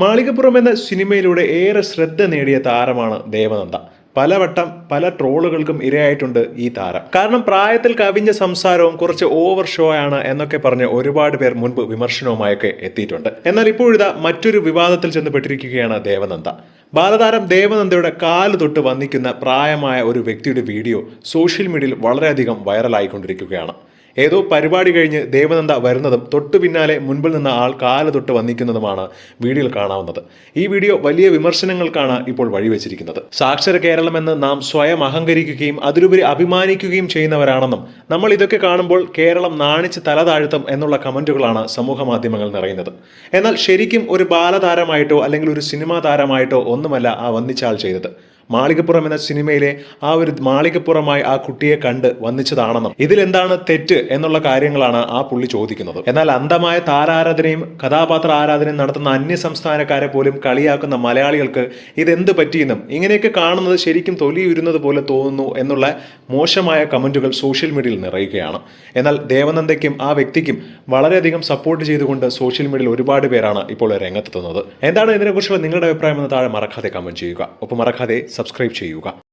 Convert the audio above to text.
മാളികപ്പുറം എന്ന സിനിമയിലൂടെ ഏറെ ശ്രദ്ധ നേടിയ താരമാണ് ദേവനന്ദ. പലവട്ടം പല ട്രോളുകൾക്കും ഇരയായിട്ടുണ്ട് ഈ താരം. കാരണം പ്രായത്തിൽ കവിഞ്ഞ സംസാരവും കുറച്ച് ഓവർ ഷോ ആണ് എന്നൊക്കെ പറഞ്ഞ് ഒരുപാട് പേർ മുൻപ് വിമർശനവുമായൊക്കെ എത്തിയിട്ടുണ്ട്. എന്നാൽ ഇപ്പോഴിതാ മറ്റൊരു വിവാദത്തിൽ ചെന്നപ്പെട്ടിരിക്കുകയാണ് ദേവനന്ദ. ബാലതാരം ദേവനന്ദയുടെ കാൽ തൊട്ട് വന്നിക്കുന്ന പ്രായമായ ഒരു വ്യക്തിയുടെ വീഡിയോ സോഷ്യൽ മീഡിയയിൽ വളരെയധികം വൈറലായിക്കൊണ്ടിരിക്കുകയാണ്. ഏതോ പരിപാടി കഴിഞ്ഞ് ദേവനന്ദ വരുന്നതും തൊട്ടു പിന്നാലെ മുൻപിൽ നിന്ന ആൾ കാല തൊട്ട് വന്നിക്കുന്നതുമാണ് വീഡിയോയിൽ കാണാവുന്നത്. ഈ വീഡിയോ വലിയ വിമർശനങ്ങൾക്കാണ് ഇപ്പോൾ വഴിവെച്ചിരിക്കുന്നത്. സാക്ഷര കേരളമെന്ന് നാം സ്വയം അഹങ്കരിക്കുകയും അതിലുപരി അഭിമാനിക്കുകയും ചെയ്യുന്നവരാണെന്നും നമ്മൾ ഇതൊക്കെ കാണുമ്പോൾ കേരളം നാണിച്ച് തല താഴ്ത്തും എന്നുള്ള കമന്റുകളാണ് സമൂഹ മാധ്യമങ്ങൾ നിറയുന്നത്. എന്നാൽ ശരിക്കും ഒരു ബാലതാരമായിട്ടോ അല്ലെങ്കിൽ ഒരു സിനിമാ താരമായിട്ടോ ഒന്നുമല്ല ആ വന്നിച്ചാൾ ചെയ്തത്. മാളികപ്പുറം എന്ന സിനിമയിലെ ആ ഒരു മാളികപ്പുറമായി ആ കുട്ടിയെ കണ്ട് വന്നിച്ചതാണെന്നും ഇതിലെന്താണ് തെറ്റ് എന്നുള്ള കാര്യങ്ങളാണ് ആ പുള്ളി ചോദിക്കുന്നത്. എന്നാൽ അന്ധമായ താരാരാധനയും കഥാപാത്ര ആരാധനയും നടത്തുന്ന അന്യ സംസ്ഥാനക്കാരെ പോലും കളിയാക്കുന്ന മലയാളികൾക്ക് ഇതെന്ത് പറ്റിയെന്നും ഇങ്ങനെയൊക്കെ കാണുന്നത് ശരിക്കും തൊലിയുരുന്നത് പോലെ തോന്നുന്നു എന്നുള്ള മോശമായ കമന്റുകൾ സോഷ്യൽ മീഡിയയിൽ നിറയുകയാണ്. എന്നാൽ ദേവനന്ദയ്ക്കും ആ വ്യക്തിക്കും വളരെയധികം സപ്പോർട്ട് ചെയ്തുകൊണ്ട് സോഷ്യൽ മീഡിയയിൽ ഒരുപാട് പേരാണ് ഇപ്പോൾ രംഗത്തെത്തുന്നത്. എന്താണ് ഇതിനെക്കുറിച്ചുള്ള നിങ്ങളുടെ അഭിപ്രായം എന്ന് താഴെ മറക്കാതെ കമന്റ് ചെയ്യുക. ഒപ്പം മറക്കാതെ സബ്സ്ക്രൈബ് ചെയ്യുക.